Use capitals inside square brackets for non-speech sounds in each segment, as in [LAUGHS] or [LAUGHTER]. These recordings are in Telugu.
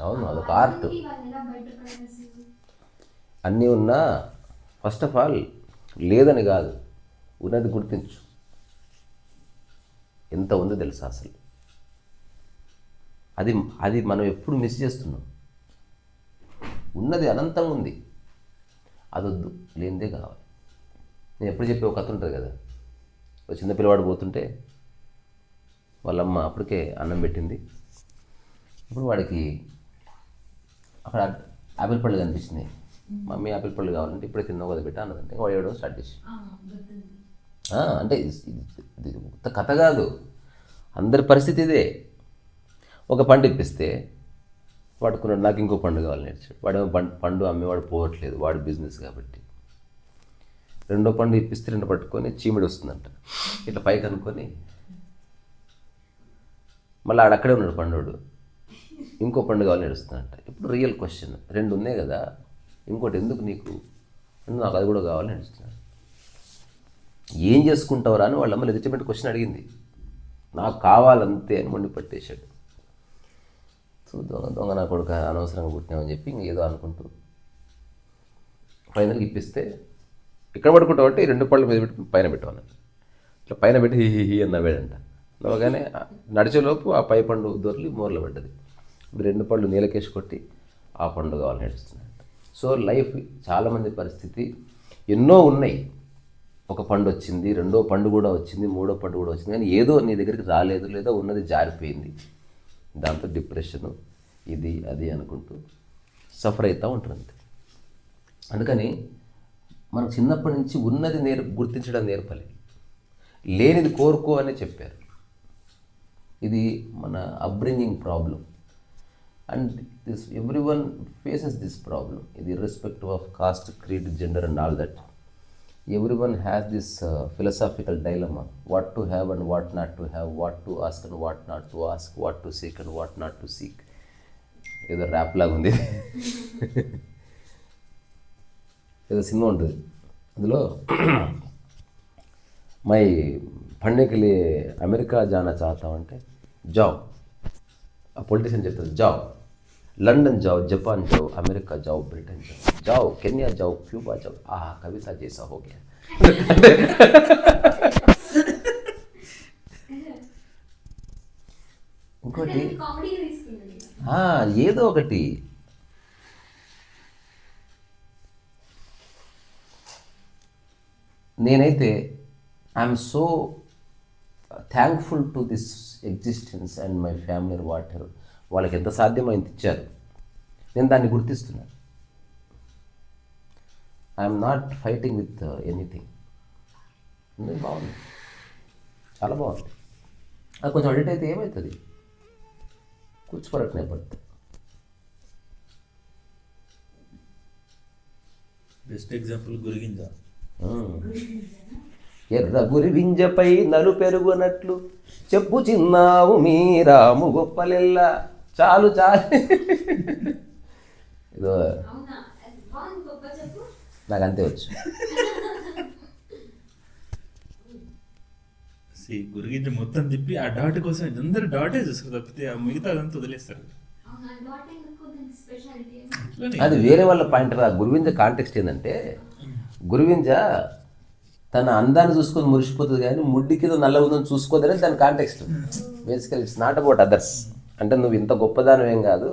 అవును అదొక ఆర్ట్? అన్నీ ఉన్నా ఫస్ట్ ఆఫ్ ఆల్ లేదని కాదు ఉన్నది గుర్తించు. ఎంత ఉందో తెలుసా అసలు? అది అది మనం ఎప్పుడు మిస్ చేస్తున్నాం. ఉన్నది అనంతం ఉంది. అదొద్దు లేనిదే కావాలి. నేను ఎప్పుడు చెప్పే ఒక కథ ఉంటుంది కదా? ఒక చిన్న పిల్లవాడు పోతుంటే వాళ్ళమ్మ అప్పటికే అన్నం పెట్టింది. ఇప్పుడు వాడికి అక్కడ ఆపిల్ పళ్ళు కనిపించినాయి. మమ్మీ ఆపిల్ పళ్ళు కావాలంటే ఇప్పుడే తిన్నావు కదా బిడ్డ అన్నదంటే వాడు ఏడో స్టార్ట్ చేసి. అంటే ఇది- కథ కాదు. అందరి పరిస్థితి ఇదే. ఒక పండు ఇప్పిస్తే వాడుకున్నాడు నాకు ఇంకో పండు కావాలని నేర్చాడు వాడేమో పండు పండు అమ్మేవాడు పోవట్లేదు వాడి బిజినెస్ కాబట్టి. రెండో పండు ఇప్పిస్తే రెండు పట్టుకొని చీమిడి వస్తుందంట. ఇట్లా పైకి అనుకొని మళ్ళీ ఆడక్కడే ఉన్నాడు పండుడు. ఇంకో పండు కావాలని ఏడుస్తున్నట్ట ఇప్పుడు రియల్ క్వశ్చన్ రెండు ఉన్నాయి కదా. ఇంకోటి ఎందుకు నీకు? నాకు అది కూడా కావాలని ఏడుస్తున్నాడు. ఏం చేసుకుంటావురా అని వాళ్ళ అమ్మ లెజిటిమేట్ క్వశ్చన్ అడిగింది. నాకు కావాలంతే అని మొండి పట్టేశాడు. సో దొంగ దొంగ నా కొడుకు అనవసరంగా పుట్టినామని చెప్పి ఇంక ఏదో అనుకుంటూ. ఫైనల్కి ఇప్పిస్తే ఇక్కడ పడుకుంటావు అంటే రెండు పళ్ళు మీద పెట్టి పైన పెట్టమన్నాడు ఇట్లా పైన పెట్టి హీ హీ హీ అని నవ్వాడంట. నవ్వగానే నడిచేలోపు ఆ పై పండు దొరికి మూరలో పడ్డది. ఇప్పుడు రెండు పళ్ళు నీలకేసి కొట్టి ఆ పండు కావాలని నడుస్తున్నాడు సో లైఫ్ చాలామంది పరిస్థితి ఎన్నో ఉన్నాయి. ఒక పండు వచ్చింది రెండో పండు కూడా వచ్చింది మూడో పండు కూడా వచ్చింది. కానీ ఏదో నీ దగ్గరికి రాలేదు లేదా ఉన్నది జారిపోయింది. దాంతో డిప్రెషను ఇది అది అనుకుంటూ సఫర్ అవుతూ ఉంటుంది అందుకని మనం చిన్నప్పటి నుంచి ఉన్నది నేర్ గుర్తించడం నేర్పలేదు లేనిది కోరుకో అని చెప్పారు. ఇది మన upbringing problem and this every one faces this problem ఇది irrespective of caste creed gender and all that every one has this philosophical dilemma what to have and what not to have what to ask and what not to ask what to seek and what not to seek ఏదో ర్యాప్ లాగా ఉంది ఏదో సినిమా ఉంటుంది. అందులో మై పండేకిలి అమెరికా జానా చాతాం అంటే జావ్. ఆ పొలిటీషియన్ చెప్తారు job London job Japan job America job Britain job జావ్ Kenya జావ్ క్యూబా జావ్. ఆ కవిత చేసా ఓకే. [LAUGHS] ఇంకోటి? ఏదో ఒకటి. నేనైతే I'm so thankful to this existence and my family water వాళ్ళకి ఎంత సాధ్యమో ఇంత ఇచ్చారు. నేను దాన్ని గుర్తిస్తున్నాను. I'm not fighting with anything బాగుంది. చాలా బాగుంది. అది కొంచెం అడిట్ అయితే ఏమవుతుంది కూర్చోరట్నే పడుతుంది. బెస్ట్ ఎగ్జాంపుల్ గురిగిందా ఎర్ర గురివింజపై నలు పెరుగునట్లు. చెప్పు చిన్నావు మీ రాము గొప్పలెల్లా చాలు చాలు. ఇదో. అవునా? అది బాగుంది గొప్ప చెప్పు. నాకు అంతే వచ్చు. సి గురిగింజ మొత్తం తిప్పి ఆ డాట్ కోసం అందరూ డాటే చూస్తారు తప్పితే ఆ మిగతా అదంతా వదిలేస్తారు అది వేరే వాళ్ళ పాయింట్ రా. గురువింజ కాంటెక్స్ట్ ఏంటంటే గురువింజ తన అందాన్ని చూసుకొని మురిసిపోతుంది కానీ ముడ్డి కింద నల్ల ఉందని చూసుకోదని దాని context basically it's not about others అంటే నువ్వు ఇంత గొప్పదానం ఏం కాదు.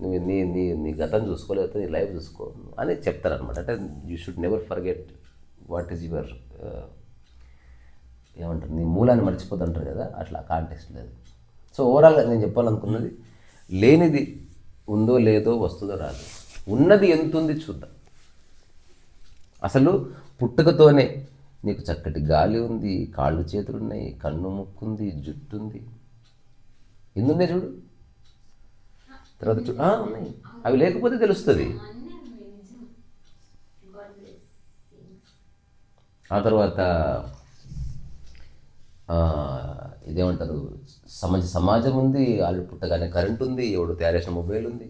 నువ్వు నీ నీ నీ గతం చూసుకోలేకపోతే నీ లైఫ్ చూసుకో అని చెప్తారనమాట అంటే you should never forget what is your ఏమంటారు నీ మూలాన్ని మర్చిపోతుంటారు కదా అట్లా కాంటెక్స్ట్ లేదు. సో ఓవరాల్గా నేను చెప్పాలనుకున్నది లేనిది ఉందో లేదో వస్తుందో రాదు. ఉన్నది ఎంత ఉంది చూద్దాం. అసలు పుట్టుకతోనే నీకు చక్కటి గాలి ఉంది కాళ్ళు చేతులు ఉన్నాయి కన్ను ముక్కు ఉంది జుట్టు ఉంది చూడు? తర్వాత చూ ఉన్నాయి. అవి లేకపోతే తెలుస్తుంది. ఆ తర్వాత ఇదేమంటారు? సమాజ సమాజం ఉంది వాళ్ళు పుట్టగానే కరెంట్ ఉంది ఎవడు తయారు చేసిన మొబైల్ ఉంది.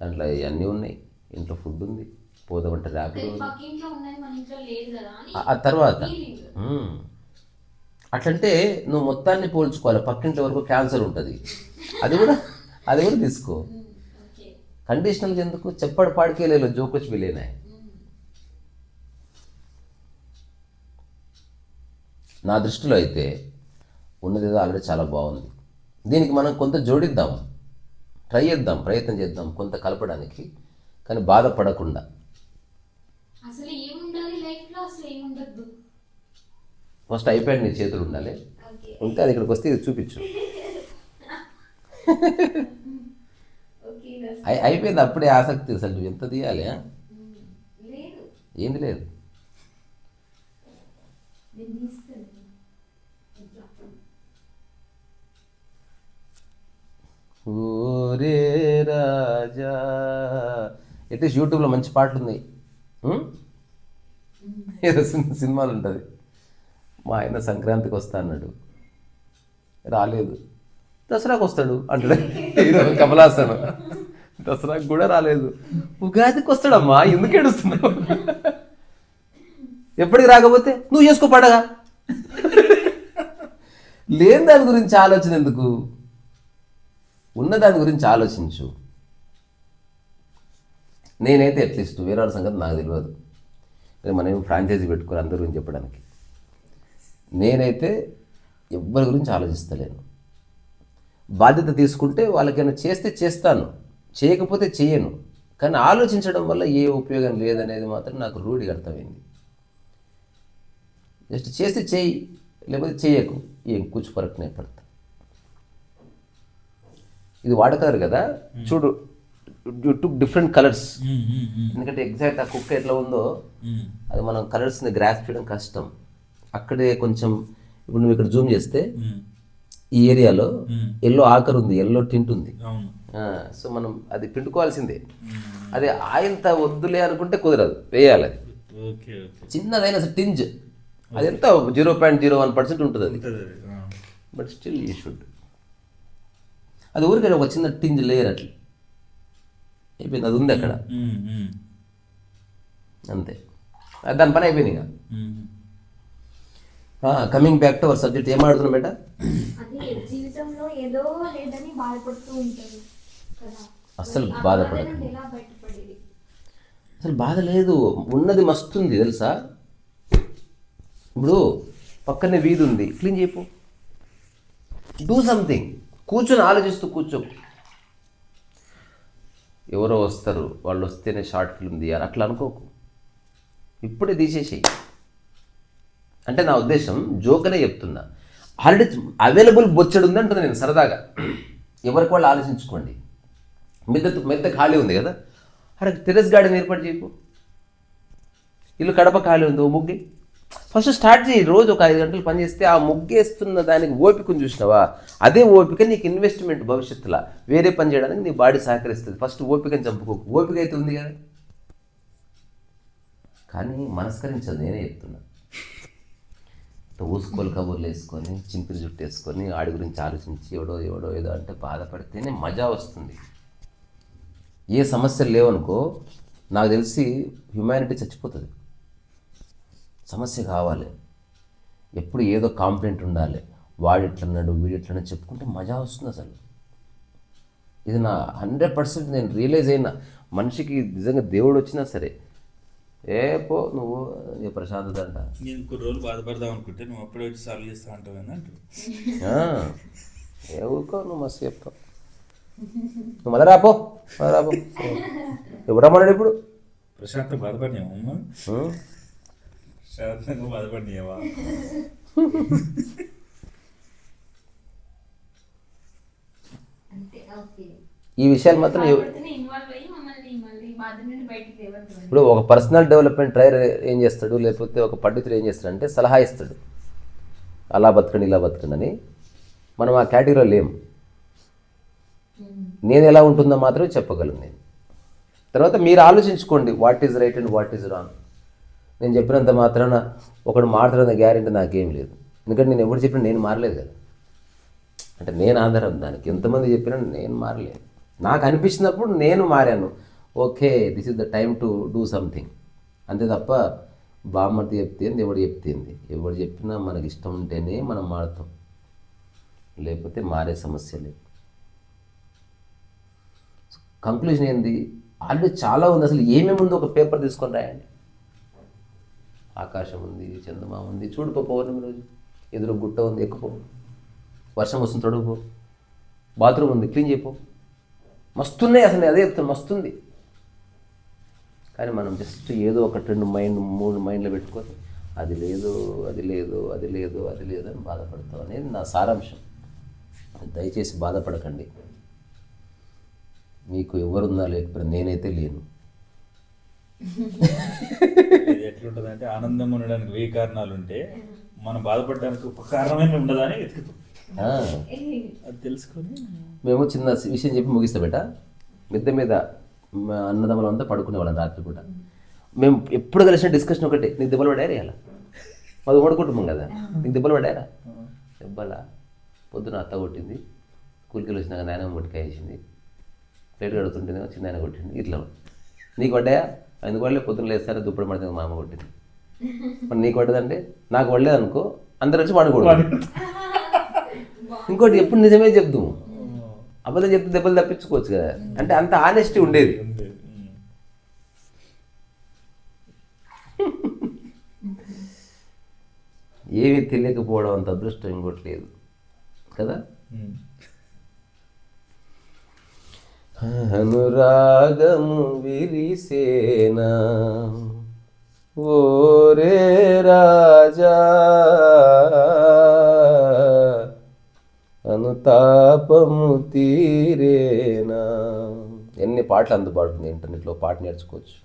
దాంట్లో అన్నీ ఉన్నాయి. ఇంట్లో ఫుడ్ ఉంది. కదా అని ఆ- తర్వాత. అట్లంటే నువ్వు మొత్తాన్ని పోల్చుకోవాలి. పక్కింటి వరకు క్యాన్సర్ ఉంటుంది. అది కూడా అది కూడా తీసుకో. కండిషనల్ ఎందుకు? చెప్పడు పాడికే లేదు జోకొచ్చి వెళ్ళినాయి నా దృష్టిలో అయితే ఉన్నదేదో ఆల్రెడీ చాలా బాగుంది. దీనికి మనం కొంత జోడిద్దాం. ట్రై చేద్దాం ప్రయత్నం చేద్దాం కొంత కలపడానికి. కానీ బాధపడకుండా అసలు ఏముండాలి లైఫ్లో అసలు ఏముండద్దు ఫస్ట్ అయిపోయాడు నీ చేతులు ఉండాలి. ఉంటే అది ఇక్కడికి వస్తే ఇది చూపించు. అయిపోయింది అప్పుడే ఆసక్తి అసలు. నువ్వు ఎంత తీయాలి? లేదు. ఏంది లేదు. ఊరే రాజా. అట్లీస్ట్ యూట్యూబ్లో మంచి పాటలు ఉన్నాయి. ఉం? ఏదో సినిమా సినిమాలు ఉంటుంది. మా ఆయన సంక్రాంతికి వస్తా అన్నాడు. రాలేదు. దసరాకు వస్తాడు అంటాడు. కమలాసన కమలాసన్. దసరాకు కూడా రాలేదు. ఉగాదికి వస్తాడమ్మా ఎందుకు ఏడుస్తున్నావు? ఎప్పటికి రాకపోతే నువ్వు చేసుకో పడగా. లేని దాని గురించి ఆలోచన ఎందుకు? ఉన్న దాని గురించి ఆలోచించు. నేనైతే అట్లీస్ట్ వేరే వాళ్ళ సంగతి నాకు తెలియదు. మనం ఫ్రాంచైజీ పెట్టుకోరు అందరి గురించి చెప్పడానికి. నేనైతే ఎవ్వరి గురించి ఆలోచిస్తలేను. బాధ్యత తీసుకుంటే వాళ్ళకైనా చేస్తే చేస్తాను. చేయకపోతే చేయను. కానీ ఆలోచించడం వల్ల ఏ ఉపయోగం లేదనేది మాత్రం నాకు రూఢిగా అర్థమైంది. జస్ట్ చేస్తే చేయి లేకపోతే చేయకు. ఏం కూర్చు పరకునే పడతా. ఇది వాడతారు కదా? చూడు టు డిఫరెంట్ కలర్స్. ఎందుకంటే ఎగ్జాక్ట్ ఆ కుక్క ఎట్లా ఉందో. అది మనం కలర్స్ని గ్రాస్ చేయడం కష్టం. అక్కడే కొంచెం ఇప్పుడు నువ్వు ఇక్కడ జూమ్ చేస్తే ఈ ఏరియాలో. ఎల్లో ఆకర్ ఉంది ఎల్లో టింట్ ఉంది. సో మనం అది పిండుకోవాల్సిందే. అది ఆయంత వద్దులే అనుకుంటే కుదరదు వేయాలి అది. చిన్నదైన టింజ్. అది ఎంత? Zero point zero one percent ఉంటుంది అది. But still you should. అది ఊరికే ఒక చిన్న టింజ్ లేయర్ అట్లా. అయిపోయింది అది ఉంది అక్కడ. అంతే. దాని పని అయిపోయింది ఇక. Coming back to our subject ఏం ఆడుతున్నాం బేట? అదే జీవితంలో ఏదో లేదని బాధపడుతూ ఉంటారు కదా. అస్సలు ఆ బాధపడకండి. బాధ నుండి ఎలా బయటపడేది? అసలు బాధ లేదు. ఉన్నది మస్తుంది తెలుసా? ఇప్పుడు పక్కనే వీధి ఉంది. క్లీన్ చేయపు. డూ సంథింగ్ కూర్చొని ఆలోచిస్తూ కూర్చో. ఎవరో వస్తారు వాళ్ళు వస్తేనే షార్ట్ ఫిల్మ్ తీయాలి. అట్లా అనుకోకు. ఇప్పుడే తీసేసేయి. అంటే నా ఉద్దేశం జోకనే చెప్తున్నా. ఆల్రెడీ అవైలబుల్ బొచ్చడు ఉంది నేను సరదాగా. ఎవరికి వాళ్ళు ఆలోచించుకోండి. మిద్ద మెద్ద ఖాళీ ఉంది కదా. అరే టెరెస్ గార్డెన్ ఏర్పాటు చేయకు. ఇల్లు కడప ఖాళీ ఉంది ఓ ముగ్గి. ఫస్ట్ స్టార్ట్ చేయి రోజు ఒక ఐదు గంటలు పనిచేస్తే ఆ ముగ్గేస్తున్న దానికి ఓపికను చూసినావా? అదే ఓపిక నీకు ఇన్వెస్ట్మెంట్ భవిష్యత్తులో. వేరే పని చేయడానికి నీ బాడీ సహకరిస్తుంది. ఫస్ట్ ఓపికని చంపుకోకు. ఓపిక అయితే ఉంది కదా. కానీ మనస్కరించదు నేనే చెప్తున్నా. ఊసుకోలు కబుర్లు వేసుకొని చింపిరి జుట్టు వేసుకొని ఆడి గురించి ఆలోచించి ఎవడో ఎవడో ఏదో అంటే బాధపడితేనే మజా వస్తుంది. ఏ సమస్యలు లేవనుకో నాకు తెలిసి హ్యుమానిటీ చచ్చిపోతుంది. సమస్య కావాలి. ఎప్పుడు ఏదో కాంప్లైంట్ ఉండాలి. వాడు ఇట్లన్నాడు వీడు ఎట్లన్నా చెప్పుకుంటే మజా వస్తుంది అసలు. ఇది నా హండ్రెడ్ పర్సెంట్ నేను రియలైజ్ అయిన మనిషికి నిజంగా దేవుడు వచ్చినా సరే ఏ పో నువ్వు నీ ప్రశాంతత అంట నేను కొన్ని రోజులు బాధపడదాం అనుకుంటే నువ్వు అప్పుడే వచ్చి సాల్వ్ చేస్తా అంటావు అంటూ. ఏ ఊరుకో నువ్వు మస్తు చెప్తావు. నువ్వు మళ్ళీ రాపో మళ్ళీ రాపో ఎవరు రమ్మన్నాడు ఇప్పుడు? ప్రశాంత బాధపడినావా అమ్మ? ప్రశాంతంగా బాధపడినావా? ఈ విషయాలు మాత్రం ఇప్పుడు ఒక పర్సనల్ డెవలప్మెంట్ ట్రైనర్ ఏం చేస్తాడు? లేకపోతే ఒక పండితుడు ఏం చేస్తాడు అంటే సలహా ఇస్తాడు. అలా బతకండి ఇలా బతకండి అని. మనం ఆ కేటగిరీలో లేము నేను ఎలా ఉంటుందో మాత్రమే చెప్పగలను నేను. తర్వాత మీరు ఆలోచించుకోండి what is right and what is wrong నేను చెప్పినంత మాత్రాన ఒకడు మాట్లాడిన గ్యారెంటీ నాకేం లేదు. ఎందుకంటే నేను ఎప్పుడు చెప్పినా నేను మారలేదు కదా. అంటే నేను ఆధారం దానికి. ఎంతమంది చెప్పినా నేను మారలేదు. నాకు అనిపించినప్పుడు నేను మారాను. Okay this is the time to do something అంతే తప్ప బామ్మర్ది చెప్తేంది ఎవడు చెప్తేంది ఎవడు చెప్పినా మనకి ఇష్టం ఉంటేనే మనం మారుతాం. లేకపోతే మారే సమస్య లేదు. కంక్లూజన్ ఏంది? ఆల్రెడీ చాలా ఉంది. అసలు ఏమేమి ఉందో? ఒక పేపర్ తీసుకొని రాయండి. ఆకాశం ఉంది చందమా ఉంది. చూడుకో పౌర్ణమి రోజు. ఎదురు గుట్ట ఉంది ఎక్కుపో. వర్షం వస్తుంది తొడుగుపో. బాత్రూమ్ ఉంది క్లీన్ చేయపో మస్తున్నాయి అసలు అదే చెప్తాను మస్తుంది. కానీ మనం జస్ట్ ఏదో ఒకటి రెండు మైండ్ మూడు మైండ్లో పెట్టుకొని అది లేదు అది లేదు అది లేదు అది లేదు అని బాధపడతాం అనేది నా సారాంశం. దయచేసి బాధపడకండి. మీకు ఎవరున్నా లేకపోయినా నేనైతే లేను. ఇది ఎట్లుంటది అంటే ఆనందంగా ఉండడానికి వెయ్యి కారణాలు ఉంటే మనం బాధపడడానికి ఒక కారణమైన ఉండదని అది తెలుసుకొని మేము చిన్న విషయం చెప్పి ముగిస్తా బేట. మిద్దె మీద అన్నదమ్ములం అంతా పడుకునేవాళ్ళం రాత్రి పూట. మేము ఎప్పుడు కలిసిన డిస్కషన్ ఒకటే నీకు దెబ్బలు పడారా ఇలా మాది కుటుంబం కదా. నీకు దెబ్బలు పడారా దెబ్బలా? పొద్దున అత్త కొట్టింది కూలికి వచ్చినాక నాయనమ్మ ముట్టికాయ వేసింది ప్లేట్ కడుగుతుంటేనేమో చిన్న ఆయన కొట్టింది ఇట్లా నీకు పడ్డాయా? ఎందుకు పడలే? పొద్దున లేస్తారా? దుప్పటి పడితే మా అమ్మ కొట్టింది. మరి నీకు పడ్డదంటే నాకు పడలేదు అనుకో అందరు వచ్చి పడుకోవడం ఇంకోటి ఎప్పుడు నిజమే చెప్తాము అబద్ధం చెప్తే దెబ్బలు తప్పించుకోవచ్చు కదా. అంటే అంత ఆనెస్టీ ఉండేది. ఏమీ తెలియకపోవడం అంత అదృష్టం ఇంకోటి లేదు. కదా? అనురాగము విరిసేనా? ఓరే రాజా! అనుతాపము తీరేనా? ఎన్ని పాటలు అందుబాటు ఉన్నాయి ఇంటర్నెట్లో? పాట నేర్చుకోవచ్చు.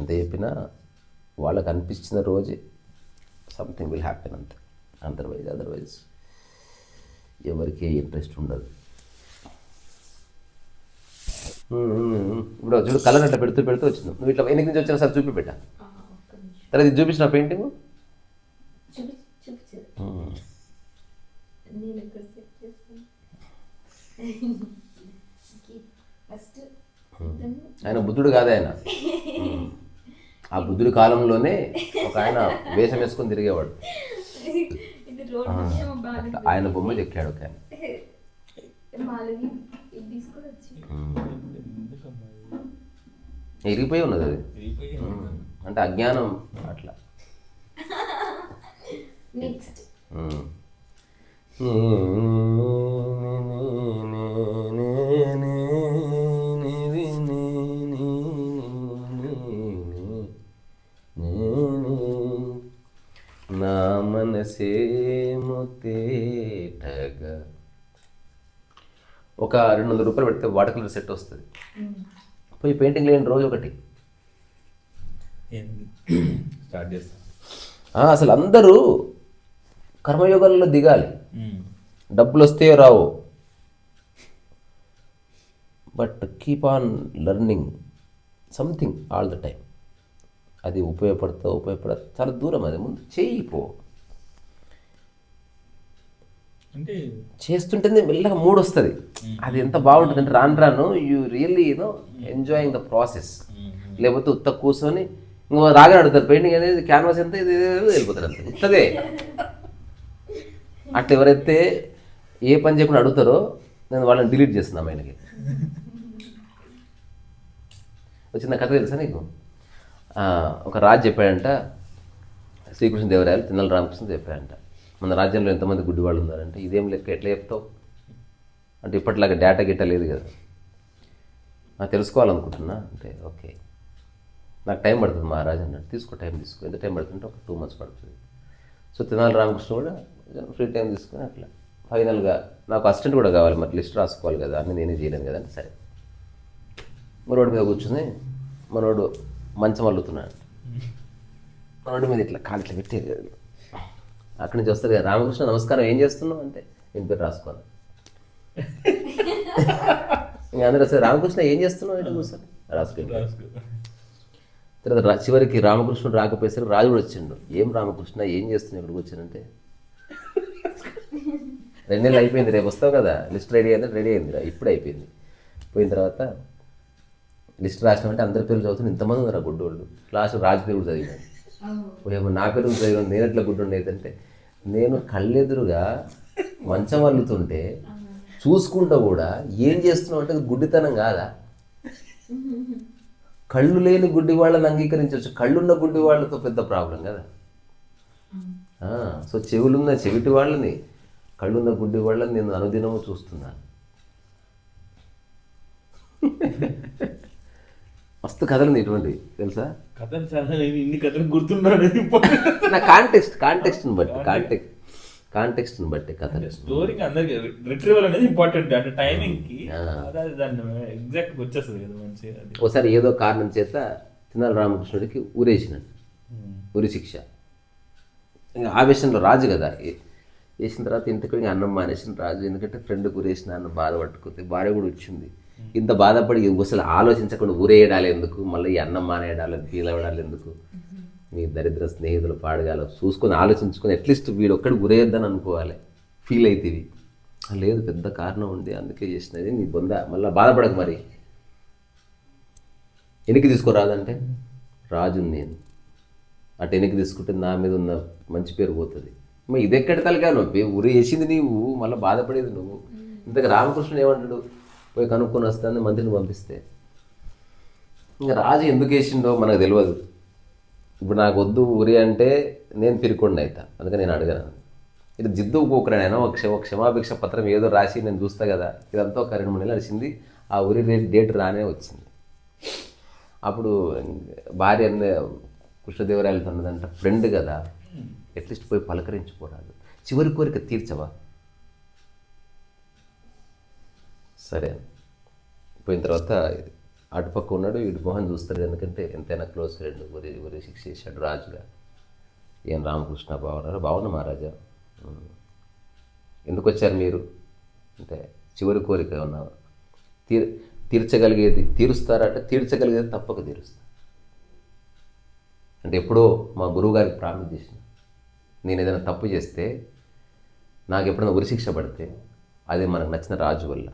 ఎంత చెప్పినా వాళ్ళకి అనిపించిన రోజే సంథింగ్ విల్ హ్యాపెన్ అంతే. అదర్వైజ్ అదర్వైజ్ ఎవరికి ఇంట్రెస్ట్ ఉండదు. ఇప్పుడు చూడు కలర్ అట్లా పెడుతూ పెడుతూ వచ్చింది. నువ్వు ఇట్లా ఎన్ని నుంచి వచ్చినా సార్ చూపి పెట్టా తర్వాత ఇది చూపించిన పెయింటింగ్? చూపించదు నేను ఇక్కడ సెట్ చేస్తాను ఫస్ట్ ఆయన బుద్ధుడు కాదే ఆయన. [LAUGHS] ఆ బుద్ధుడి కాలంలోనే ఒక ఆయన వేషం వేసుకొని తిరిగేవాడు. ఆయన బొమ్మ చెక్కాడు ఒక ఆయన? ఇరిగిపోయి ఉన్నది అది. అంటే అజ్ఞానం నెక్స్ట్. నా మనసేమో తేటగా ఒక రెండు వందల రూపాయలు పెడితే వాటర్ కలర్ సెట్ వస్తుంది. పోయి పెయింటింగ్ లేని రోజు ఒకటి. ఏం- స్టార్ట్ చేస్తాం. ఆ, అసలు అందరూ కర్మయోగాలలో దిగాలి. డబ్బులు వస్తాయో రావో. But keep on learning something all the time అది ఉపయోగపడతా ఉపయోగపడ చాలా దూరం అది. ముందు చేయిపో అంటే చేస్తుంటేనే మెల్లగా మూడు వస్తుంది అది ఎంత బాగుంటుంది అంటే రాను రాను you really you know enjoying the process. లేకపోతే ఉత్త కూర్చొని ఇంకో రాగా అడుగుతారు. పెయింటింగ్ అనేది క్యాన్వాస్ ఎంత ఇది వెళ్ళిపోతారు అంతే. ఉత్తదే అట్లా ఎవరైతే ఏ పని చేయకుండా అడుగుతారో నేను వాళ్ళని డిలీట్ చేస్తున్నాను ఆయనకి. వచ్చిన కథ తెలుసా నీకు? ఒక రాజు చెప్పాడంట శ్రీకృష్ణ దేవరాయలు తిన్నల రామకృష్ణ చెప్పాడంట. మన రాజ్యంలో ఎంతమంది గుడ్డివాళ్ళు ఉన్నారంటే ఇదేం లెక్క ఎట్లా చెప్తావు? అంటే ఇప్పటిలాగా డేటా గిట్ట లేదు కదా. నాకు తెలుసుకోవాలనుకుంటున్నా అంటే ఓకే. నాకు టైం పడుతుంది మహారాజు అన్నాడు. తీసుకో టైం తీసుకో. ఎంత టైం పడుతుంటే ఒక టూ మంత్స్ పడుతుంది. సో తినాలి రామకృష్ణ కూడా ఫ్రీ టైం తీసుకుని అట్లా. ఫైనల్గా నాకు అసిస్టెంట్ కూడా కావాలి మరి లిస్ట్ రాసుకోవాలి కదా అన్నీ నేనే చేయలేను కదా అంటే సరే. మనోడి మీద కూర్చుని మనోడు మంచం అల్లుతున్నాడు. మనోడి మీద ఇట్లా కాలు ఇట్లా పెట్టేది అక్కడి నుంచి వస్తుంది కదా. రామకృష్ణ నమస్కారం ఏం చేస్తున్నావు అంటే నేను పేరు రాసుకోను. ఇంకా అందరూ వస్తారు రామకృష్ణ ఏం చేస్తున్నావు ఇట్లా కూర్చొని? రాసుకోండి రాసుకో. తర్వాత చివరికి రామకృష్ణుడు రాకపోయేసరికి రాజు కూడా వచ్చిండు. ఏం రామకృష్ణ ఏం చేస్తున్నావు ఇక్కడికి వచ్చానంటే రెండు నెలలు అయిపోయింది రేపు వస్తావు కదా లిస్ట్ రెడీ అయింది రెడీ అయింది రా ఇప్పుడు అయిపోయింది. పోయిన తర్వాత లిస్ట్ రాసినామంటే అందరి పేర్లు చదువుతున్న ఇంతమంది ఉన్నారు గుడ్డోళ్ళు? లాస్ట్ రాజు పేరు చదివాను ఏమో నా పేరు చదివాను నేను ఎట్లా గుడ్డు ఉండేదంటే నేను కళ్ళెదురుగా మంచం అల్లుతుంటే చూసుకుంటా కూడా ఏం చేస్తున్నావు అంటే గుడ్డితనం కాదా? కళ్ళు లేని గుడ్డి వాళ్ళని అంగీకరించవచ్చు. కళ్ళున్న గుడ్డి వాళ్ళతో పెద్ద ప్రాబ్లం కదా. సో చెవులున్న చెవిటి వాళ్ళని కళ్ళున్న గుడ్డి వాళ్ళని నేను అనుదినము చూస్తున్నాను. మస్తు కథలు ఉన్నాయి ఇటువంటి తెలుసా? కథలు చాలా ఇన్ని కథలు గుర్తున్నాడు నా కాంటెక్స్ట్ కాంటెక్స్ట్ని బట్టి కాంటెక్స్ట్ కాంటెక్స్ట్ని బట్టి కథలు. స్టోరీకి అందరికి రిట్రీవల్ అనేది ఇంపార్టెంట్ అంటే టైమింగ్కి ఆ. అదే దాన్ని ఎగ్జాక్ట్ వచ్చేస్తుంది కదా మంచిగా ఒకసారి ఏదో కారణం చేత తినాలి రామకృష్ణుడికి ఊరేసినాడు. ఉరి శిక్ష. ఇంకా ఆవేశంలో రాజు కదా వేసిన తర్వాత ఇంతకు ఇంకా అన్నం మానేసిన రాజు. ఎందుకంటే ఫ్రెండ్ గురేసిన అన్న బాధ పట్టుకుంది. భార్య కూడా వచ్చింది. ఇంత బాధపడి అసలు ఆలోచించకుండా ఊరేయడాలి ఎందుకు? మళ్ళీ ఈ అన్నం మానేయడాలి ఫీల్ అవ్వడాలి ఎందుకు? మీ దరిద్ర స్నేహితులు పాడగాల చూసుకొని ఆలోచించుకొని అట్లీస్ట్ వీడు ఒక్కడి ఊరేయొద్దని అనుకోవాలి. ఫీల్ అవుతుంది లేదు పెద్ద కారణం ఉంది. అందుకే చేసినది నీ బొంద. మళ్ళీ బాధపడకు మరి. వెనక్కి తీసుకోరాదంటే రాజు నేను. అటు వెనక్కి తీసుకుంటే నా మీద ఉన్న మంచి పేరు పోతుంది. మరి ఇది ఎక్కడ తలకా నొప్పి? ఉరి వేసింది నీవు మళ్ళీ బాధపడేది నువ్వు. ఇంతకు రామకృష్ణుడు ఏమంటాడు? పోయి కనుక్కొని వస్తాను మంత్రిని పంపిస్తే. ఇంకా రాజు ఎందుకు వేసిండో మనకు తెలియదు ఇప్పుడు నాకు వద్దు ఉరి అంటే నేను పిరికొండ అవుతా అందుకని నేను అడగను. ఇది జిద్దు ఒక్కొక్కరైనా ఒక క్షమ క్షమాభిక్ష పత్రం ఏదో రాసి నేను చూస్తా కదా. ఇదంతా ఒక రెండు మూడు నెలలు నడిచింది ఆ ఉరి డేట్ రానే వచ్చింది. అప్పుడు భార్య కృష్ణదేవరాయలతో ఉన్నదంట ఫ్రెండ్ కదా. అట్లీస్ట్ పోయి పలకరించుకోరాదు. చివరి కోరిక తీర్చవా? సరే. పోయిన తర్వాత అటుపక్క ఉన్నాడు ఇటు మొహం చూస్తాడు. ఎందుకంటే ఎంతైనా క్లోజ్ ఫ్రెండ్ ఊరి ఊరి శిక్ష చేశాడు రాజుగా. ఏం రామకృష్ణ బాగున్నారు బాగున్నా మహారాజా. ఎందుకు వచ్చారు మీరు? అంటే చివరి కోరిక ఉన్నా తీర్ తీర్చగలిగేది తీరుస్తారంటే తీర్చగలిగేది తప్పక తీరుస్తారు అంటే ఎప్పుడో మా గురువుగారికి ప్రామిస్ చేసిన నేను ఏదైనా తప్పు చేస్తే నాకు ఎప్పుడైనా ఉరిశిక్ష పడితే అది మనకు నచ్చిన రాజు వల్ల.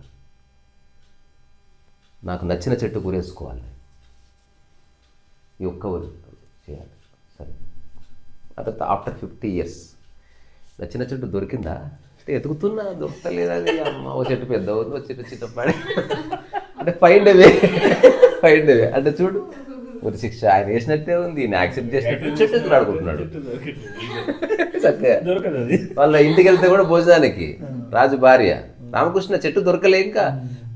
నాకు నచ్చిన చెట్టు కూరేసుకోవాలి ఈ ఒక్క ఊరు చేయాలి. సరే. ఆ తర్వాత ఆఫ్టర్ ఫిఫ్టీ ఇయర్స్ నచ్చిన చెట్టు దొరికిందా? అంటే ఎతుకుతున్నా దొరకలేదు అది. అమ్మ ఓ చెట్టు పెద్ద అవుతుంది ఓ చెట్టు చిన్నపాడి అంటే ఫైండ్ అవే ఫైండ్ అవే అంటే చూడు మరి శిక్ష ఆయన వేసినట్టే ఉంది. నేను యాక్సెప్ట్ చేసినట్టు చెట్టు ఆడుకుంటున్నాడు చక్కగా. వాళ్ళ ఇంటికి వెళ్తే కూడా భోజనానికి రాజు భార్య. రామకృష్ణ చెట్టు దొరకలే ఇంకా.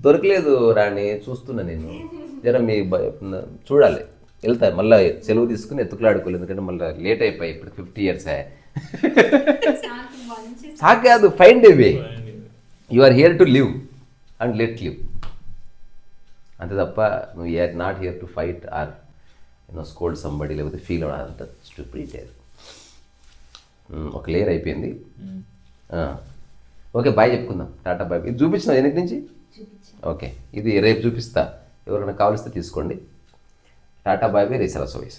దొరకలేదు రాణి చూస్తున్నా నేను. జర మీ బ- చూడాలి. వెళ్తా మళ్ళీ సెలవు తీసుకుని ఎత్తుకులాడుకోలేదు ఎందుకంటే మళ్ళీ లేట్ అయిపోయి ఇప్పుడు ఫిఫ్టీ ఇయర్స్ సాకు కాదు find a way you are here to live and let live అంతే తప్ప నువ్వు or not here to fight or you know scold somebody లేకపోతే ఫీల్ అవ్వడంత స్టూపిడ్ ఒక లేయర్ అయిపోయింది. ఓకే బాయ్ చెప్పుకుందాం. టాటా బాయ్ ఇది చూపించిన ఎన్నిటి నుంచి? ఓకే ఇది రేపు చూపిస్తా. ఎవరైనా కావలిస్తే తీసుకోండి. టాటా బాయ్ బై రేసరా సోయిస్.